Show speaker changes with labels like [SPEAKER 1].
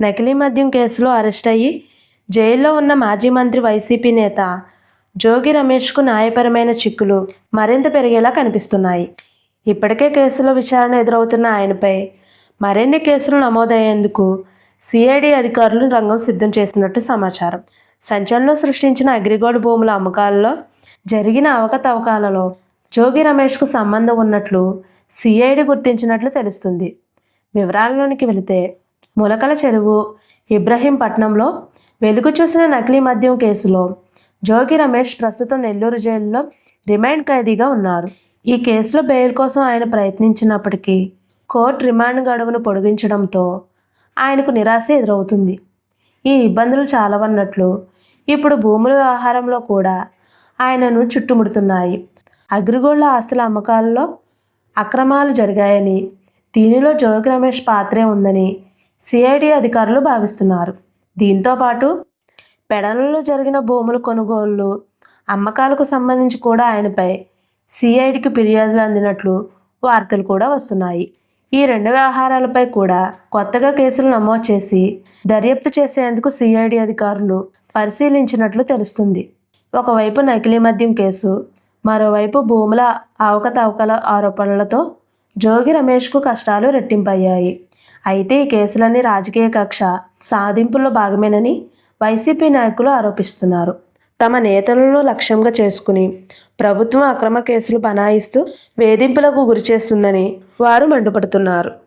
[SPEAKER 1] నకిలీ మద్యం కేసులో అరెస్ట్ అయ్యి జైల్లో ఉన్న మాజీ మంత్రి వైసీపీ నేత జోగి రమేష్కు న్యాయపరమైన చిక్కులు మరింత పెరిగేలా కనిపిస్తున్నాయి. ఇప్పటికే కేసులో విచారణ ఎదురవుతున్న ఆయనపై మరిన్ని కేసులు నమోదయ్యేందుకు సిఐడి అధికారులు రంగం సిద్ధం చేసినట్టు సమాచారం. సంచలనం సృష్టించిన అగ్రిగోల్డ్ భూముల అమ్మకాలలో జరిగిన అవకతవకాలలో జోగి రమేష్కు సంబంధం ఉన్నట్లు సిఐడి గుర్తించినట్లు తెలుస్తుంది. వివరాలలోనికి వెళితే ములకల చెరువు ఇబ్రహీంపట్నంలో వెలుగు చూసిన నకిలీ మద్యం కేసులో జోగి రమేష్ ప్రస్తుతం నెల్లూరు జైలులో రిమాండ్ ఖైదీగా ఉన్నారు. ఈ కేసులో బెయిల్ కోసం ఆయన ప్రయత్నించినప్పటికీ కోర్టు రిమాండ్ గడువును పొడిగించడంతో ఆయనకు నిరాశ ఎదురవుతుంది. ఈ ఇబ్బందులు చాలవన్నట్లు ఇప్పుడు భూముల వ్యవహారంలో కూడా ఆయనను చుట్టుముడుతున్నాయి. అగ్రిగోళ్ళ ఆస్తుల అమ్మకాలలో అక్రమాలు జరిగాయని దీనిలో జోగి రమేష్ పాత్రే ఉందని సిఐడి అధికారులు భావిస్తున్నారు. దీంతో పాటు పెడలలో జరిగిన భూముల కొనుగోళ్ళు అమ్మకాలకు సంబంధించి కూడా ఆయనపై సిఐడికి ఫిర్యాదులు అందినట్లు వార్తలు కూడా వస్తున్నాయి. ఈ రెండు వ్యవహారాలపై కూడా కొత్తగా కేసులు నమోదు చేసి దర్యాప్తు చేసేందుకు సిఐడి అధికారులు పరిశీలించినట్లు తెలుస్తుంది. ఒకవైపు నకిలీ మద్యం కేసు మరోవైపు భూముల అవకతవకల ఆరోపణలతో జోగి రమేష్కు కష్టాలు రెట్టింపయ్యాయి. అయితే ఈ కేసులన్నీ రాజకీయ కక్ష సాధింపుల్లో భాగమేనని వైసీపీ నాయకులు ఆరోపిస్తున్నారు. తమ నేతలను లక్ష్యంగా చేసుకుని ప్రభుత్వం అక్రమ కేసులు బనాయిస్తూ వేధింపులకు గురిచేస్తుందని వారు మండిపడుతున్నారు.